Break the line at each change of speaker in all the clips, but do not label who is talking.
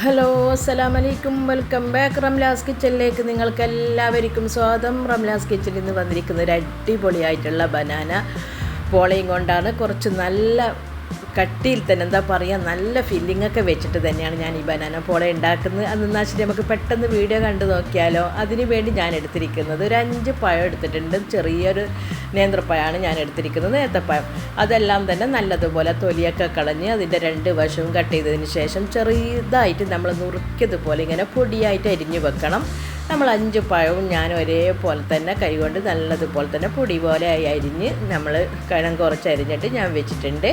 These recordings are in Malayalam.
ഹലോ അസ്സലാം വലൈക്കും വെൽക്കം ബാക്ക് റംലാസ് കിച്ചണിലേക്ക് നിങ്ങൾക്ക് എല്ലാവർക്കും സ്വാഗതം. റംലാസ് കിച്ചണിൽ നിന്ന് വന്നിരിക്കുന്ന ഒരു അടിപൊളിയായിട്ടുള്ള ബനാന പോളയും കൊണ്ടാണ് കുറച്ച് നല്ല കട്ടിയിൽ തന്നെ എന്താ പറയുക നല്ല ഫില്ലിംഗ് ഒക്കെ വെച്ചിട്ട് തന്നെയാണ് ഞാൻ ഈ ബനാന പോള ഉണ്ടാക്കുന്നത്. അതെന്നാൽ ശരി നമുക്ക് പെട്ടെന്ന് വീഡിയോ കണ്ടു നോക്കിയാലോ? അതിന് വേണ്ടി ഞാൻ എടുത്തിരിക്കുന്നത് ഒരു അഞ്ച് പഴം എടുത്തിട്ടുണ്ട്. ചെറിയൊരു നേന്ത്രപ്പഴമാണ് ഞാൻ എടുത്തിരിക്കുന്നത് നേത്തപ്പഴം. അതെല്ലാം തന്നെ നല്ലതുപോലെ തൊലിയൊക്കെ കളഞ്ഞ് അതിന്റെ രണ്ട് വശവും കട്ട് ചെയ്തതിന് ശേഷം ചെറിയതായിട്ട് നമ്മൾ നുറുക്കിയതുപോലെ ഇങ്ങനെ പൊടിയായിട്ട് അരിഞ്ഞു വെക്കണം. നമ്മൾ അഞ്ച് പഴവും ഞാൻ ഒരേപോലെ തന്നെ കൈകൊണ്ട് നല്ലതുപോലെ തന്നെ പൊടി പോലെ അരിഞ്ഞ് നമ്മൾ കനം കുറച്ച് അരിഞ്ഞിട്ട് ഞാൻ വെച്ചിട്ടുണ്ട്.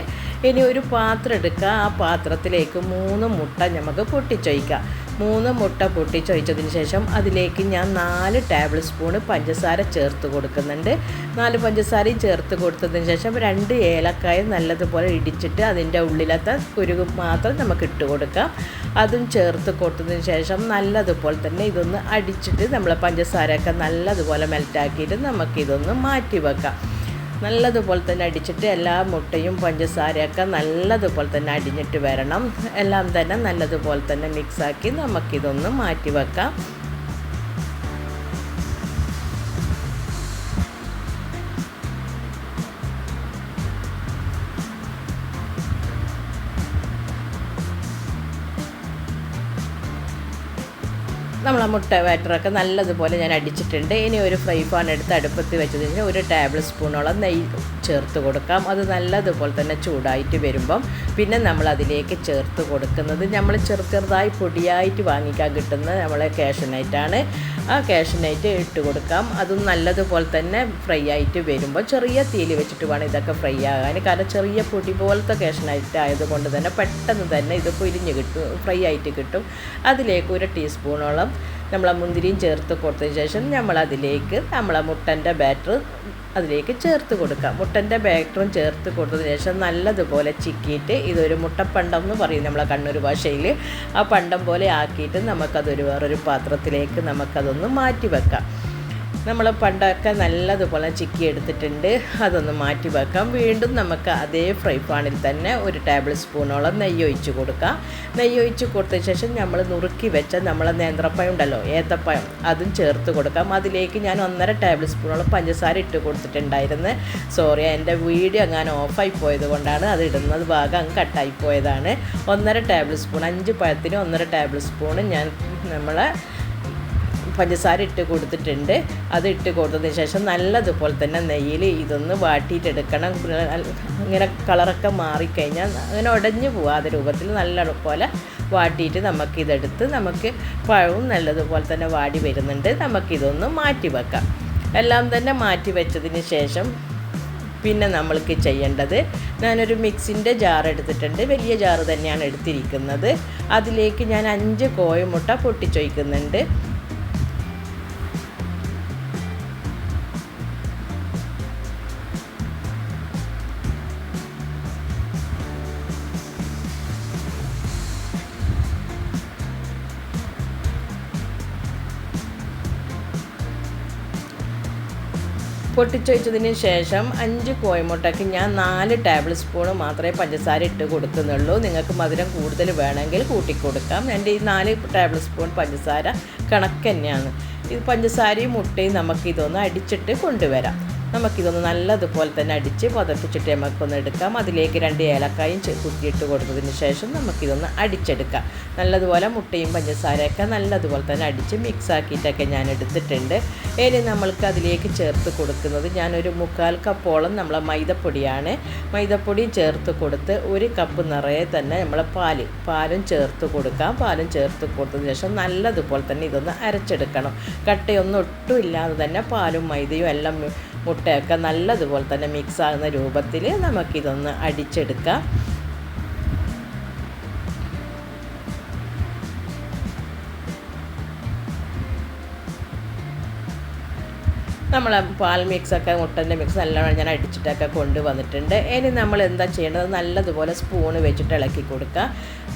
ഇനി ഒരു പാത്രം എടുക്കുക ആ പാത്രത്തിലേക്ക് മൂന്ന് മുട്ട നമുക്ക് പൊട്ടിച്ചൊയ്ക്കാം മൂന്ന് മുട്ട പൊട്ടിച്ചൊഴിച്ചതിന് ശേഷം അതിലേക്ക് ഞാൻ നാല് ടേബിൾ സ്പൂണ് പഞ്ചസാര ചേർത്ത് കൊടുക്കുന്നുണ്ട്. നാല് പഞ്ചസാരയും ചേർത്ത് കൊടുത്തതിന് ശേഷം രണ്ട് ഏലക്കായ നല്ലതുപോലെ ഇടിച്ചിട്ട് അതിന്റെ ഉള്ളിലത്തെ കുരുക് മാത്രം നമുക്ക് ഇട്ട് കൊടുക്കാം. അതും ചേർത്ത് കൊടുത്തതിന് ശേഷം നല്ലതുപോലെ തന്നെ ഇതൊന്ന് അടിച്ചിട്ട് നമ്മൾ പഞ്ചസാരയൊക്കെ നല്ലതുപോലെ മെൽറ്റാക്കിയിട്ട് നമുക്കിതൊന്ന് മാറ്റി വെക്കാം. നല്ലതുപോലെ തന്നെ അടിച്ചിട്ട് എല്ലാ മുട്ടയും പഞ്ചസാരയൊക്കെ നല്ലതുപോലെ തന്നെ അടിഞ്ഞിട്ട് വരണം. എല്ലാം തന്നെ നല്ലതുപോലെ തന്നെ മിക്സാക്കി നമുക്കിതൊന്ന് മാറ്റി വെക്കാം നമ്മൾ ആ മുട്ട ബാറ്ററൊക്കെ നല്ലതുപോലെ ഞാൻ അടിച്ചിട്ടുണ്ട്. ഇനി ഒരു ഫ്രൈ പാൻ എടുത്ത് അടുപ്പത്ത് വെച്ചതിന് ഒരു ടേബിൾ സ്പൂണോളം നെയ്യ് ചേർത്ത് കൊടുക്കാം. അത് നല്ലതുപോലെ തന്നെ ചൂടായിട്ട് വരുമ്പം പിന്നെ നമ്മൾ അതിലേക്ക് ചേർത്ത് കൊടുക്കുന്നത് നമ്മൾ ചെറു ചെറുതായി പൊടിയായിട്ട് വാങ്ങിക്കാൻ കിട്ടുന്ന നമ്മളെ കാഷ്യനൈറ്റാണ് ആ കാഷ്യനൈറ്റ് ഇട്ട് കൊടുക്കാം. അതും നല്ലതുപോലെ തന്നെ ഫ്രൈ ആയിട്ട് വരുമ്പോൾ ചെറിയ തീയിൽ വെച്ചിട്ട് വേണം ഇതൊക്കെ ഫ്രൈ ആകാൻ. കാരണം ചെറിയ പൊടി പോലത്തെ കാഷ്യനൈറ്റ് ആയതുകൊണ്ട് തന്നെ പെട്ടെന്ന് തന്നെ ഇത് പൊരിഞ്ഞ് കിട്ടും ഫ്രൈ ആയിട്ട് കിട്ടും. അതിലേക്ക് ഒരു ടീസ്പൂണോളം നമ്മൾ മുന്തിരിയും ചേർത്ത് കൊടുത്തതിന് ശേഷം നമ്മൾ അതിലേക്ക് നമ്മളെ മുട്ടന്റെ ബാറ്റർ അതിലേക്ക് ചേർത്ത് കൊടുക്കുക മുട്ടന്റെ ബാറ്ററും ചേർത്ത് കൊടുത്തതിന് ശേഷം നല്ലതുപോലെ ചിക്കിയിട്ട് ഇതൊരു മുട്ടപ്പണ്ടം എന്ന് പറയും നമ്മളെ കണ്ണൂർ ഭാഷയിൽ ആ പണ്ടം പോലെ ആക്കിയിട്ട് നമുക്കതൊരു വേറൊരു പാത്രത്തിലേക്ക് നമുക്കതൊന്ന് മാറ്റി വെക്കാം. നമ്മൾ പണ്ടൊക്കെ നല്ലതുപോലെ ചിക്കി എടുത്തിട്ടുണ്ട്. അതൊന്ന് മാറ്റി വെക്കാം. വീണ്ടും നമുക്ക് അതേ ഫ്രൈ പാനിൽ തന്നെ ഒരു ടേബിൾ സ്പൂണോളം നെയ്യ് ഒഴിച്ച് കൊടുക്കാം. നെയ്യ് ഒഴിച്ച് കൊടുത്ത ശേഷം നമ്മൾ നുറുക്കി വെച്ച നമ്മളെ നേന്ത്രപ്പഴം ഉണ്ടല്ലോ ഏത്തപ്പഴം അതും ചേർത്ത് കൊടുക്കാം. അതിലേക്ക് ഞാൻ ഒന്നര ടേബിൾ സ്പൂണോളം പഞ്ചസാര ഇട്ട് കൊടുത്തിട്ടുണ്ടായിരുന്നു. സോറി എന്റെ വീഡിയോ അങ്ങനെ ഓഫായി പോയത് കൊണ്ടാണ് അത് ഇടുന്നത്. ഭാഗം അങ്ങ് കട്ടായി പോയതാണ്. ഒന്നര ടേബിൾ സ്പൂൺ അഞ്ച് പഴത്തിന് ഒന്നര ടേബിൾ സ്പൂൺ ഞാൻ നമ്മളെ പഞ്ചസാര ഇട്ട് കൊടുത്തിട്ടുണ്ട്. അത് ഇട്ട് കൊടുത്തതിന് ശേഷം നല്ലതുപോലെ തന്നെ നെയ്യിൽ ഇതൊന്ന് വാട്ടിയിട്ടെടുക്കണം. ഇങ്ങനെ കളറൊക്കെ മാറിക്കഴിഞ്ഞാൽ അങ്ങനെ ഉടഞ്ഞു പോകാതെ രൂപത്തിൽ നല്ല പോലെ വാട്ടിയിട്ട് നമുക്കിതെടുത്ത് നമുക്ക് പഴവും നല്ലതുപോലെ തന്നെ വാടി വരുന്നുണ്ട്. നമുക്കിതൊന്ന് മാറ്റി വെക്കാം. എല്ലാം തന്നെ മാറ്റി വെച്ചതിന് ശേഷം പിന്നെ നമ്മൾക്ക് ചെയ്യേണ്ടത് ഞാനൊരു മിക്സിന്റെ ജാർ എടുത്തിട്ടുണ്ട്. വലിയ ജാറ് തന്നെയാണ് എടുത്തിരിക്കുന്നത്. അതിലേക്ക് ഞാൻ അഞ്ച് കോയമുട്ട പൊട്ടിച്ചൊയ്ക്കുന്നുണ്ട് പൊട്ടിച്ചൊഴിച്ചതിന് ശേഷം അഞ്ച് കോയമുട്ടയ്ക്ക് ഞാൻ നാല് ടേബിൾ സ്പൂൺ മാത്രമേ പഞ്ചസാര ഇട്ട് കൊടുക്കുന്നുള്ളൂ. നിങ്ങൾക്ക് മധുരം കൂടുതൽ വേണമെങ്കിൽ കൂട്ടിക്കൊടുക്കാം. എന്റെ ഈ നാല് ടേബിൾ സ്പൂൺ പഞ്ചസാര കണക്ക് തന്നെയാണ്. ഇത് പഞ്ചസാരയും മുട്ടയും നമുക്കിതൊന്ന് അടിച്ചിട്ട് കൊണ്ടുവരാം. നമുക്കിതൊന്ന് നല്ലതുപോലെ തന്നെ അടിച്ച് പതപ്പിച്ചിട്ട് നമുക്കൊന്ന് എടുക്കാം. അതിലേക്ക് രണ്ട് ഏലക്കായും കുത്തിയിട്ട് കൊടുത്തതിന് ശേഷം നമുക്കിതൊന്ന് അടിച്ചെടുക്കാം. നല്ലതുപോലെ മുട്ടയും പഞ്ചസാരയൊക്കെ നല്ലതുപോലെ തന്നെ അടിച്ച് മിക്സ് ആക്കിയിട്ടൊക്കെ ഞാൻ എടുത്തിട്ടുണ്ട്. ഇനി നമ്മൾക്ക് അതിലേക്ക് ചേർത്ത് കൊടുക്കുന്നത് ഞാനൊരു മുക്കാൽ കപ്പോളം നമ്മളെ മൈദപ്പൊടിയാണ്. മൈദപ്പൊടിയും ചേർത്ത് കൊടുത്ത് ഒരു കപ്പ് നിറയെ തന്നെ നമ്മളെ പാൽ പാലും ചേർത്ത് കൊടുക്കാം. പാലും ചേർത്ത് കൊടുത്തതിന് ശേഷം നല്ലതുപോലെ തന്നെ ഇതൊന്ന് അരച്ചെടുക്കണം. കട്ടയൊന്നും ഒട്ടും ഇല്ലാതെ തന്നെ പാലും മൈദയും എല്ലാം മുട്ടയൊക്കെ നല്ലതുപോലെ തന്നെ മിക്സ് ആകുന്ന രൂപത്തിൽ നമുക്കിതൊന്ന് അടിച്ചെടുക്കാം. നമ്മൾ പാൽ മിക്സൊക്കെ മുട്ടന്റെ മിക്സ് നല്ലോണം ഞാൻ അടിച്ചിട്ടൊക്കെ കൊണ്ടുവന്നിട്ടുണ്ട്. ഇനി നമ്മൾ എന്താ ചെയ്യേണ്ടത് നല്ലതുപോലെ സ്പൂണ് വെച്ചിട്ട് ഇളക്കി കൊടുക്കുക.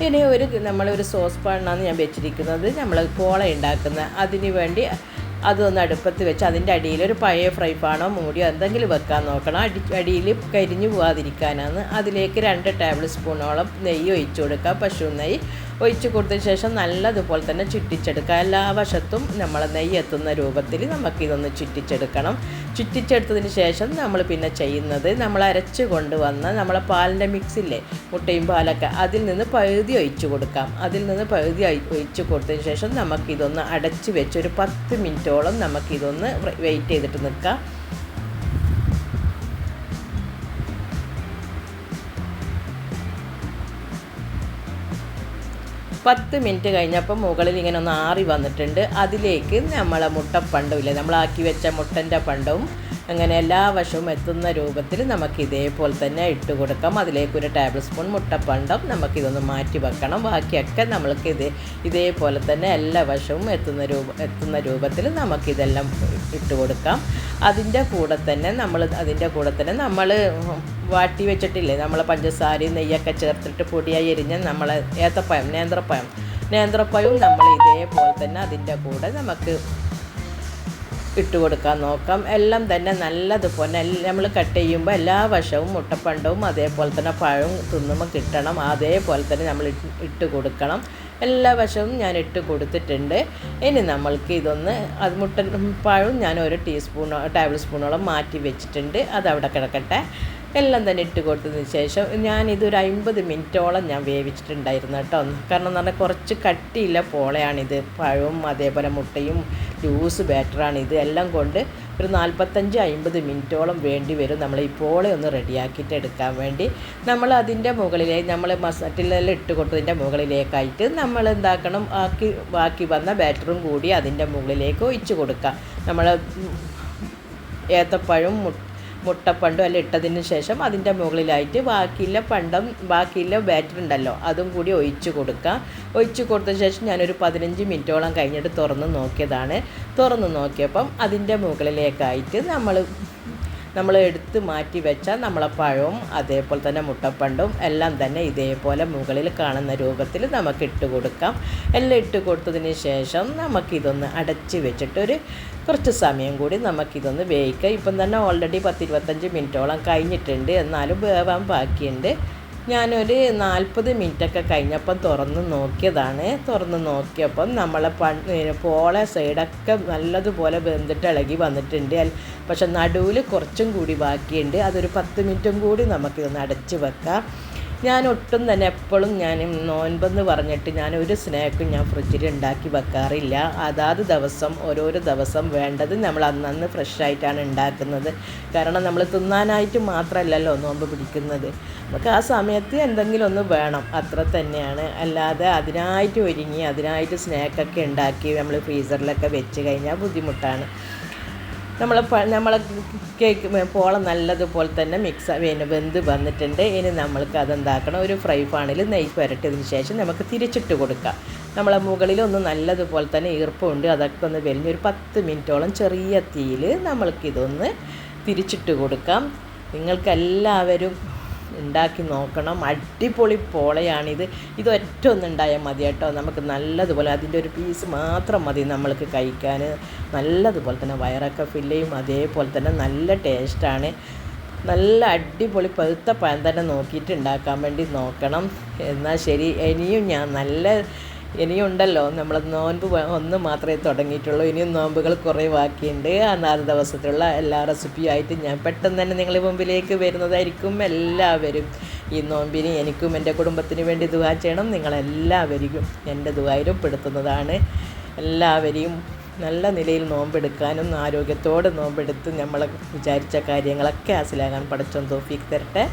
ഇനി ഒരു നമ്മളൊരു സോസ് പാനാണ് ഞാൻ വെച്ചിരിക്കുന്നത് നമ്മൾ പോള ഉണ്ടാക്കുന്ന അതിന് വേണ്ടി അതൊന്ന് അടുപ്പത്ത് വെച്ച് അതിന്റെ അടിയിൽ ഒരു പഴയ ഫ്രൈ പാനോ മൂടിയോ എന്തെങ്കിലും വെക്കാൻ നോക്കണം. അടി അടിയിൽ കരിഞ്ഞു പോകാതിരിക്കാനാണ് അതിലേക്ക് രണ്ട് ടേബിൾ സ്പൂണോളം നെയ്യ് ഒഴിച്ചു കൊടുക്കുക പശു നെയ്യ് ഒഴിച്ച് കൊടുത്ത ശേഷം നല്ലതുപോലെ തന്നെ ചുറ്റിച്ചെടുക്കുക. എല്ലാ വശത്തും നമ്മൾ നെയ്യ് എത്തുന്ന രൂപത്തിൽ നമുക്കിതൊന്ന് ചുറ്റിച്ചെടുക്കണം. ചുറ്റിച്ചെടുത്തതിന് ശേഷം നമ്മൾ പിന്നെ ചെയ്യുന്നത് നമ്മൾ അരച്ച് കൊണ്ടുവന്ന നമ്മളെ പാലിന്റെ മിക്സില്ലേ മുട്ടയും പാലൊക്കെ അതിൽ നിന്ന് പകുതി ഒഴിച്ചു കൊടുക്കാം. അതിൽ നിന്ന് പകുതി ഒഴി- ഒഴിച്ച് കൊടുത്തതിന് ശേഷം നമുക്കിതൊന്ന് അടച്ച് വെച്ച് ഒരു പത്ത് മിനിറ്റോളം നമുക്കിതൊന്ന് വെയിറ്റ് ചെയ്തിട്ട് നിൽക്കാം. പത്ത് മിനിറ്റ് കഴിഞ്ഞപ്പോൾ മുകളിൽ ഇങ്ങനെ ഒന്ന് ആറി വന്നിട്ടുണ്ട്. അതിലേക്ക് നമ്മളെ മുട്ടപ്പണ്ടമില്ലേ നമ്മളാക്കി വെച്ച മുട്ടന്റെ പണ്ടവും അങ്ങനെ എല്ലാ വശവും എത്തുന്ന രൂപത്തിൽ നമുക്ക് ഇതേപോലെ തന്നെ ഇട്ട് കൊടുക്കാം. അതിലേക്ക് ഒരു ടേബിൾ സ്പൂൺ മുട്ടപ്പണ്ടം നമുക്കിതൊന്ന് മാറ്റി വെക്കണം. ബാക്കിയൊക്കെ നമ്മൾക്ക് ഇത് ഇതേപോലെ തന്നെ എല്ലാ വശവും എത്തുന്ന രൂപ എത്തുന്ന രൂപത്തിൽ നമുക്കിതെല്ലാം ഇട്ട് കൊടുക്കാം. അതിന്റെ കൂടെ തന്നെ നമ്മൾ അതിന്റെ കൂടെ തന്നെ നമ്മൾ വാട്ടി വെച്ചിട്ടില്ലേ? നമ്മൾ പഞ്ചസാരയും നെയ്യൊക്കെ ചേർത്തിട്ട് പൊടിയായി എരിഞ്ഞ നമ്മളെ ഏത്തപ്പഴം നേന്ത്രപ്പഴം. നേന്ത്രപ്പഴവും നമ്മൾ ഇതേപോലെ തന്നെ അതിന്റെ കൂടെ നമുക്ക് ഇട്ട് കൊടുക്കാൻ നോക്കാം. എല്ലാം തന്നെ നല്ലതുപോലെ നമ്മൾ കട്ട് ചെയ്യുമ്പോൾ എല്ലാ വശവും മുട്ടപ്പണ്ടവും അതേപോലെ തന്നെ പഴവും തിന്നുമ്പോൾ കിട്ടണം. അതേപോലെ തന്നെ നമ്മൾ ഇട്ട് കൊടുക്കണം. എല്ലാ വശവും ഞാൻ ഇട്ട് കൊടുത്തിട്ടുണ്ട്. ഇനി നമ്മൾക്ക് ഇതൊന്ന് അത് മുട്ട പഴവും ഞാൻ ഒരു ടീസ്പൂണോ ടേബിൾ സ്പൂണോളം മാറ്റി വെച്ചിട്ടുണ്ട്. അതവിടെ കിടക്കട്ടെ. എല്ലാം തന്നെ ഇട്ട് കൊടുത്തതിന് ശേഷം ഞാനിതൊരു അമ്പത് മിനിറ്റോളം ഞാൻ വേവിച്ചിട്ടുണ്ടായിരുന്നു കേട്ടോ. കാരണം എന്ന് പറഞ്ഞാൽ കുറച്ച് കട്ടിയില്ല പോളയാണിത്. പഴവും അതേപോലെ മുട്ടയും ലൂസ് ബാറ്ററാണിത്. എല്ലാം കൊണ്ട് ഒരു നാൽപ്പത്തഞ്ച് അമ്പത് മിനിറ്റോളം വേണ്ടി വരും. നമ്മൾ ഈ പോളെ ഒന്ന് റെഡിയാക്കിയിട്ട് എടുക്കാൻ വേണ്ടി. നമ്മൾ അതിന്റെ മുകളിലേക്ക് നമ്മൾ മസാറ്റിലെല്ലാം ഇട്ട് കൊടുത്തതിന്റെ മുകളിലേക്കായിട്ട് നമ്മൾ എന്താക്കണം? ബാക്കി ബാക്കി വന്ന ബാറ്ററും കൂടി അതിന്റെ മുകളിലേക്ക് ഒഴിച്ച് കൊടുക്കുക നമ്മൾ ഏത്തപ്പഴം മുട്ട മുട്ടപ്പണ്ടും എല്ലാം ഇട്ടതിന് ശേഷം അതിന്റെ മുകളിലായിട്ട് ബാക്കിയുള്ള പണ്ടം ബാക്കിയുള്ള ബാറ്റർ ഉണ്ടല്ലോ അതും കൂടി ഒഴിച്ച് കൊടുക്കുക ഒഴിച്ച് കൊടുത്ത ശേഷം ഞാനൊരു പതിനഞ്ച് മിനിറ്റോളം കഴിഞ്ഞിട്ട് തുറന്ന് നോക്കിയതാണ്. തുറന്ന് നോക്കിയപ്പം അതിന്റെ മുകളിലേക്കായിട്ട് നമ്മൾ നമ്മൾ എടുത്ത് മാറ്റി വെച്ചാൽ നമ്മളെ പഴവും അതേപോലെ തന്നെ മുട്ടപ്പണ്ടും എല്ലാം തന്നെ ഇതേപോലെ മുകളിൽ കാണുന്ന രൂപത്തിൽ നമുക്ക് ഇട്ട് കൊടുക്കാം. എല്ലാം ഇട്ട് കൊടുത്തതിന് ശേഷം നമുക്കിതൊന്ന് അടച്ച് വെച്ചിട്ടൊരു കുറച്ച് സമയം കൂടി നമുക്കിതൊന്ന് വേവിക്കാം. ഇപ്പം തന്നെ ഓൾറെഡി പത്തിരുപത്തഞ്ച് മിനിറ്റോളം കഴിഞ്ഞിട്ടുണ്ട്. എന്നാലും വേവാൻ ബാക്കിയുണ്ട്. ഞാനൊരു നാൽപ്പത് മിനിറ്റൊക്കെ കഴിഞ്ഞപ്പം തുറന്ന് നോക്കിയതാണ്. തുറന്ന് നോക്കിയപ്പം നമ്മളെ പ പോളെ സൈഡൊക്കെ നല്ലതുപോലെ വെന്തിട്ട് ഇളകി വന്നിട്ടുണ്ട്. പക്ഷെ നടുവിൽ കുറച്ചും കൂടി ബാക്കിയുണ്ട്. അതൊരു പത്ത് മിനിറ്റും കൂടി നമുക്കിതൊന്ന് അടച്ച് വെക്കാം. ഞാൻ ഒട്ടും തന്നെ എപ്പോഴും ഞാൻ നോൻപെന്ന് പറഞ്ഞിട്ട് ഞാൻ ഒരു സ്നാക്കും ഞാൻ ഫ്രിഡ്ജിൽ ഉണ്ടാക്കി വെക്കാറില്ല. അതാത് ദിവസം ഓരോരോ ദിവസം വേണ്ടത് നമ്മൾ അന്നന്ന് ഫ്രഷായിട്ടാണ് ഉണ്ടാക്കുന്നത്. കാരണം നമ്മൾ തിന്നാനായിട്ട് മാത്രമല്ലല്ലോ നോമ്പ് പിടിക്കുന്നത്. നമുക്ക് ആ സമയത്ത് എന്തെങ്കിലും ഒന്ന് വേണം അത്ര തന്നെയാണ്. അല്ലാതെ അതിനായിട്ട് ഒരുങ്ങി അതിനായിട്ട് സ്നാക്കൊക്കെ ഉണ്ടാക്കി നമ്മൾ ഫ്രീസറിലൊക്കെ വെച്ച് കഴിഞ്ഞാൽ ബുദ്ധിമുട്ടാണ്. നമ്മൾ നമ്മളെ കേക്ക് പോളം നല്ലതുപോലെ തന്നെ മിക്സ് പിന്നെ വെന്ത് വന്നിട്ടുണ്ട്. ഇനി നമ്മൾക്ക് അതെന്താക്കണം? ഒരു ഫ്രൈ പാനിൽ നെയ്യ് പുരട്ടിയതിന് ശേഷം നമുക്ക് തിരിച്ചിട്ട് കൊടുക്കാം. നമ്മളെ മുകളിലൊന്ന് നല്ലതുപോലെ തന്നെ ഈർപ്പമുണ്ട് അതൊക്കെ ഒന്ന് വലിഞ്ഞൊരു പത്ത് മിനിറ്റോളം ചെറിയ തീയിൽ നമ്മൾക്കിതൊന്ന് തിരിച്ചിട്ട് കൊടുക്കാം. നിങ്ങൾക്കെല്ലാവരും ഉണ്ടാക്കി നോക്കണം. അടിപൊളി പോളയാണിത്. ഇതൊറ്റ ഒന്നുണ്ടായാൽ മതി കേട്ടോ. നമുക്ക് നല്ലതുപോലെ അതിന്റെ ഒരു പീസ് മാത്രം മതി നമ്മൾക്ക് കഴിക്കാൻ. നല്ലതുപോലെ തന്നെ വയറൊക്കെ ഫില്ല് ചെയ്യും. അതേപോലെ തന്നെ നല്ല ടേസ്റ്റാണ് നല്ല അടിപൊളി പഴുത്ത പഴം തന്നെ നോക്കിയിട്ട് ഉണ്ടാക്കാൻ വേണ്ടി നോക്കണം. എന്നാൽ ശരി ഇനിയും ഞാൻ നല്ല ഇനിയും ഉണ്ടല്ലോ നമ്മൾ നോൻപ് ഒന്ന് മാത്രമേ തുടങ്ങിയിട്ടുള്ളൂ. ഇനിയും നോമ്പുകൾ കുറേ ബാക്കിയുണ്ട്. ആ നാല് ദിവസത്തിലുള്ള എല്ലാ റെസിപ്പിയായിട്ട് ഞാൻ പെട്ടെന്ന് തന്നെ നിങ്ങളുടെ മുമ്പിലേക്ക് വരുന്നതായിരിക്കും എല്ലാവരും. ഈ നോമ്പിന് എനിക്കും എന്റെ കുടുംബത്തിന് വേണ്ടി ദുവാ ചെയ്യണം. നിങ്ങളെല്ലാവരും എന്റെ ദുവായിലും പെടുത്തുന്നതാണ് എല്ലാവരെയും നല്ല നിലയിൽ നോമ്പെടുക്കാനും ആരോഗ്യത്തോടെ നോമ്പെടുത്ത് നമ്മൾ വിചാരിച്ച കാര്യങ്ങളൊക്കെ ഹാസിലാകാൻ പഠിച്ചോൻ തോഫീക്ക് തരട്ടെ.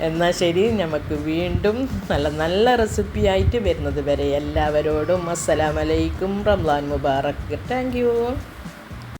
എന്നാൽ ശരി നമുക്ക് വീണ്ടും നല്ല നല്ല റെസിപ്പി ആയിട്ട് വരുന്നത് വരെ എല്ലാവരോടും അസ്സലാമലൈക്കും റംലാൻ മുബാറക്ക് താങ്ക് യു